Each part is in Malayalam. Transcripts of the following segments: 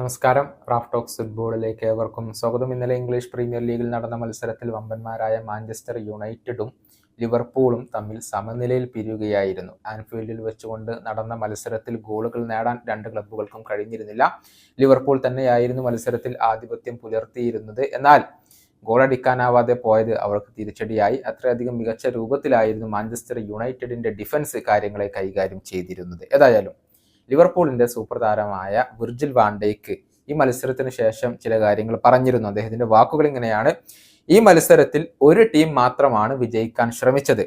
നമസ്കാരം. റാഫ് ടോക്സ് ഫുട്ബോളിലേക്ക് ഏവർക്കും സ്വാഗതം. ഇന്നലെ ഇംഗ്ലീഷ് പ്രീമിയർ ലീഗിൽ നടന്ന മത്സരത്തിൽ വമ്പന്മാരായ മാഞ്ചസ്റ്റർ യുണൈറ്റഡും ലിവർപൂളും തമ്മിൽ സമനിലയിൽ പിരിയുകയായിരുന്നു. ആൻഫീൽഡിൽ വെച്ചുകൊണ്ട് നടന്ന മത്സരത്തിൽ ഗോളുകൾ നേടാൻ രണ്ട് ക്ലബ്ബുകൾക്കും കഴിഞ്ഞിരുന്നില്ല. ലിവർപൂൾ തന്നെയായിരുന്നു മത്സരത്തിൽ ആധിപത്യം പുലർത്തിയിരുന്നത്. എന്നാൽ ഗോളടിക്കാനാവാതെ പോയത് അവർക്ക് തിരിച്ചടിയായി. അത്രയധികം മികച്ച രൂപത്തിലായിരുന്നു മാഞ്ചസ്റ്റർ യുണൈറ്റഡിന്റെ ഡിഫൻസ് കാര്യങ്ങളെ കൈകാര്യം ചെയ്തിരുന്നത്. ഏതായാലും ലിവർപൂളിന്റെ സൂപ്പർ താരമായ വിർജിൽ വാണ്ടേക്ക് ഈ മത്സരത്തിന് ശേഷം ചില കാര്യങ്ങൾ പറഞ്ഞിരുന്നു. അദ്ദേഹത്തിന്റെ വാക്കുകൾ ഇങ്ങനെയാണ്. ഈ മത്സരത്തിൽ ഒരു ടീം മാത്രമാണ് വിജയിക്കാൻ ശ്രമിച്ചത്.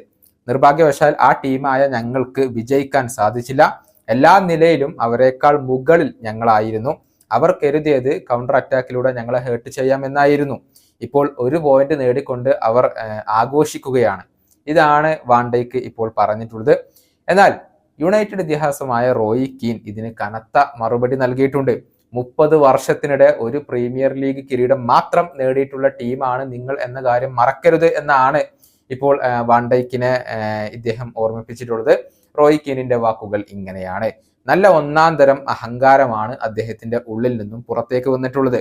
നിർഭാഗ്യവശാൽ ആ ടീമായ ഞങ്ങൾക്ക് വിജയിക്കാൻ സാധിച്ചില്ല. എല്ലാ നിലയിലും അവരെക്കാൾ മുകളിൽ ഞങ്ങളായിരുന്നു. അവർ കരുതിയത് കൗണ്ടർ അറ്റാക്കിലൂടെ ഞങ്ങളെ ഹേർട്ട് ചെയ്യാമെന്നായിരുന്നു. ഇപ്പോൾ ഒരു പോയിന്റ് നേടിക്കൊണ്ട് അവർ ആഘോഷിക്കുകയാണ്. ഇതാണ് വാണ്ടയ്ക്ക് ഇപ്പോൾ പറഞ്ഞിട്ടുള്ളത്. എന്നാൽ യുണൈറ്റഡ് ഇതിഹാസമായ റോയി കീൻ ഇതിന് കനത്ത മറുപടി നൽകിയിട്ടുണ്ട്. മുപ്പത് വർഷത്തിനിടെ ഒരു പ്രീമിയർ ലീഗ് കിരീടം മാത്രം നേടിയിട്ടുള്ള ടീമാണ് നിങ്ങൾ എന്ന കാര്യം മറക്കരുത് എന്നാണ് ഇപ്പോൾ വാണ്ടൈക്കിനെ ഇദ്ദേഹം ഓർമ്മിപ്പിച്ചിട്ടുള്ളത്. റോയി കീനിന്റെ വാക്കുകൾ ഇങ്ങനെയാണ്. നല്ല ഒന്നാം തരം അഹങ്കാരമാണ് അദ്ദേഹത്തിന്റെ ഉള്ളിൽ നിന്നും പുറത്തേക്ക് വന്നിട്ടുള്ളത്.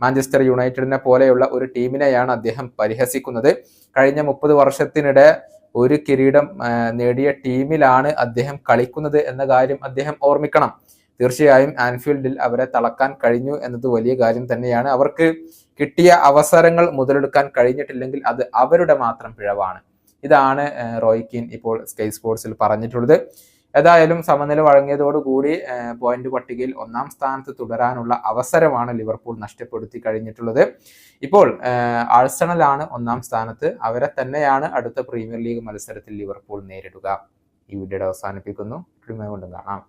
മാഞ്ചസ്റ്റർ യുണൈറ്റഡിനെ പോലെയുള്ള ഒരു ടീമിനെയാണ് അദ്ദേഹം പരിഹസിക്കുന്നത്. കഴിഞ്ഞ മുപ്പത് വർഷത്തിനിടെ ഒരു കിരീടം നേടിയ ടീമിലാണ് അദ്ദേഹം കളിക്കുന്നത് എന്ന കാര്യം അദ്ദേഹം ഓർമ്മിക്കണം. തീർച്ചയായും ആൻഫീൽഡിൽ അവരെ തളക്കാൻ കഴിഞ്ഞു എന്നത് വലിയ കാര്യം തന്നെയാണ്. അവർക്ക് കിട്ടിയ അവസരങ്ങൾ മുതലെടുക്കാൻ കഴിഞ്ഞിട്ടില്ലെങ്കിൽ അത് അവരുടെ മാത്രം പിഴവാണ്. ഇതാണ് ആ, ഇപ്പോൾ സ്കൈ സ്പോർട്സിൽ പറഞ്ഞിട്ടുള്ളത്. ഏതായാലും സമനില വഴങ്ങിയതോടുകൂടി പോയിന്റ് പട്ടികയിൽ ഒന്നാം സ്ഥാനത്ത് തുടരാനുള്ള അവസരമാണ് ലിവർപൂൾ നഷ്ടപ്പെടുത്തി കഴിഞ്ഞിട്ടുള്ളത്. ഇപ്പോൾ ആഴ്സണലാണ് ഒന്നാം സ്ഥാനത്ത്. അവരെ തന്നെയാണ് അടുത്ത പ്രീമിയർ ലീഗ് മത്സരത്തിൽ ലിവർപൂൾ നേരിടുക. ഈ വീഡിയോ അവസാനിപ്പിക്കുന്നു. കൊണ്ടും കാണാം.